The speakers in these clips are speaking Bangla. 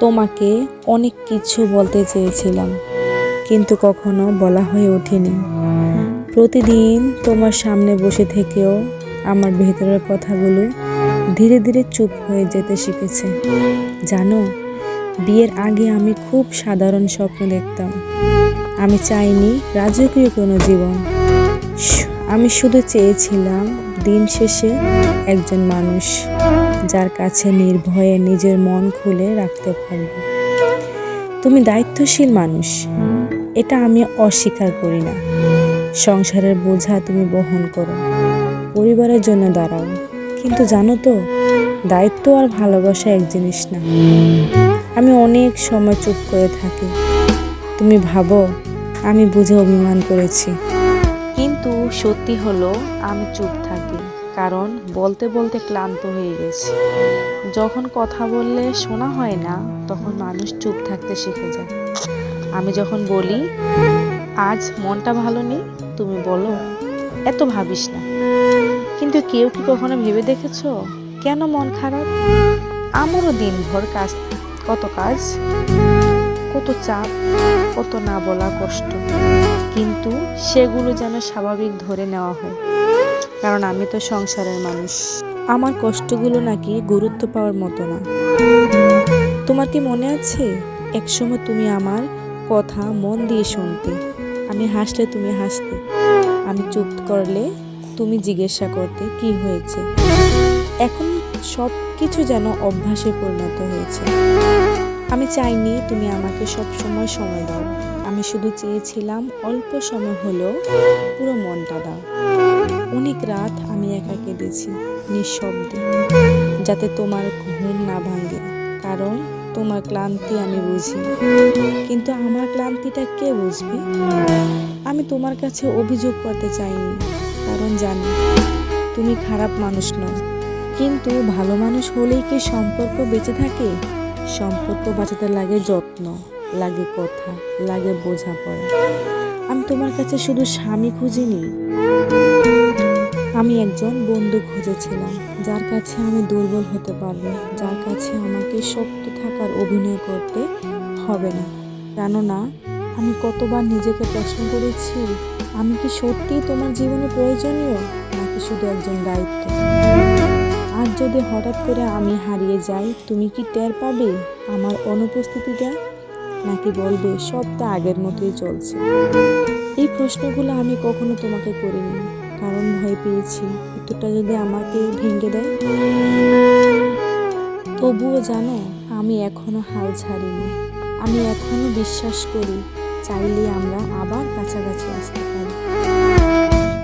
তোমাকে অনেক কিছু বলতে চেয়েছিলাম, কিন্তু কখনো বলা হয়ে ওঠেনি। প্রতিদিন তোমার সামনে বসে থেকেও আমার ভেতরের কথাগুলো ধীরে ধীরে চুপ হয়ে যেতে শিখেছে। জানো, বিয়ের আগে আমি খুব সাধারণ স্বপ্ন দেখতাম। আমি চাইনি রাজকীয় কোনো জীবন। আমি শুধু চেয়েছিলাম দিন শেষে একজন মানুষ যার কাছে নির্ভয়ে নিজের মন খুলে রাখতে পারব। তুমি দায়িত্বশীল মানুষ। এটা আমি অস্বীকার করি না। সংসারের বোঝা তুমি বহন করো। পরিবারের জন্য দাঁড়াও। কিন্তু জানো তো, দায়িত্ব আর ভালোবাসা এক জিনিস না। আমি অনেক সময় চুপ করে থাকি। তুমি ভাবো, আমি বুঝে অভিমান করেছি। সত্যি হলো, আমি চুপ থাকি, কারণ বলতে বলতে ক্লান্ত হয়ে গেছি। যখন কথা বললে শোনা হয় না, তখন মানুষ চুপ থাকতে শিখে যায়। আমি যখন বলি, আজ মনটা ভালো নেই? তুমি বলো, এত ভাবিস না। কিন্তু কেউ কি কখনো ভেবে দেখেছ? কেন মন খারাপ? আমারও দিনভর কাজ, কত কাজ, কত চাপ, কত না বলা কষ্ট। কিন্তু সেগুলো যেন স্বাভাবিক ধরে নেওয়া হয়। কারণ আমি তো সংসারের মানুষ। আমার কষ্টগুলো নাকি গুরুত্ব পাওয়ার মতো না। তোমার কি মনে আছে? একসময় তুমি আমার কথা মন দিয়ে শুনতে। আমি হাসলে তুমি হাসতে। আমি চুপ করলে তুমি জিজ্ঞাসা করতে, কি হয়েছে? এখন সব কিছু যেন অভ্যাসে পরিণত হয়েছে। আমি চাইনি তুমি আমাকে সব সময় সময় দাও। আমি শুধু চেয়েছিলাম অল্প সময় হলেও পুরো মনটা দাও। অনেক রাত আমি একা কেঁদেছি, নিঃশব্দে, যাতে তোমার ঘুম না ভাঙে, কারণ তোমার ক্লান্তি আমি বুঝি। কিন্তু আমার ক্লান্তিটা কে বুঝবে? আমি তোমার কাছে অভিযোগ করতে চাইনি, কারণ জানি তুমি খারাপ মানুষ নও। কিন্তু ভালো মানুষ হলেই কি সম্পর্ক বেঁচে থাকে? সম্পর্ক বাঁচাতে লাগে যত্ন, লাগে কথা, লাগে বোঝাপড়া। আমি তোমার কাছে শুধু স্বামী খুঁজিনি। আমি একজন বন্ধু খুঁজেছিলাম, যার কাছে আমি দুর্বল হতে পারব, যার কাছে আমাকে শক্ত থাকার অভিনয় করতে হবে না। জানো না, আমি কতবার নিজেকে প্রশ্ন করেছি, আমি কি সত্যিই তোমার জীবনে প্রয়োজনীয়, নাকি শুধু একজন দায়িত্ব? আজ যদি হঠাৎ করে আমি হারিয়ে যাই, তুমি কি টের পাবে আমার অনুপস্থিতিটা? নাকি বলবে সবটা আগের মতোই চলছে? এই প্রশ্নগুলো আমি কখনো তোমাকে করিনি, কারণ ভয় পেয়েছি। উত্তরটা যদি আমাকে ভেঙে দেয়? তবুও জানো, আমি এখনও হাল ছাড়িনি। আমি এখনও বিশ্বাস করি চাইলে আমরা আবার কাছাকাছি আসতে পারি।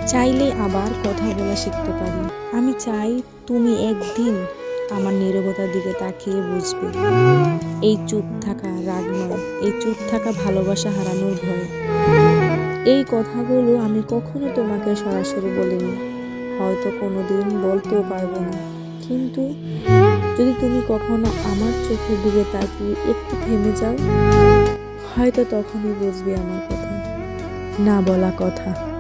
চাইলে আবার কথা বলা শিখতে পারি। আমি চাই তুমি একদিন আমার নীরবতার দিকে তাকিয়ে বুঝবে। এই চুপ থাকা রাগ নয় এই চুপ থাকা ভালোবাসা হারানোর ভয়। এই কথাগুলো আমি কখনো তোমাকে সরাসরি বলিনি। হয়তো কোনো দিন বলতেও পারব না। কিন্তু যদি তুমি কখনো আমার চোখের দিকে তাকিয়ে একটু থেমে যাও, হয়তো তখনই বুঝবে আমার কথা। না বলা কথা।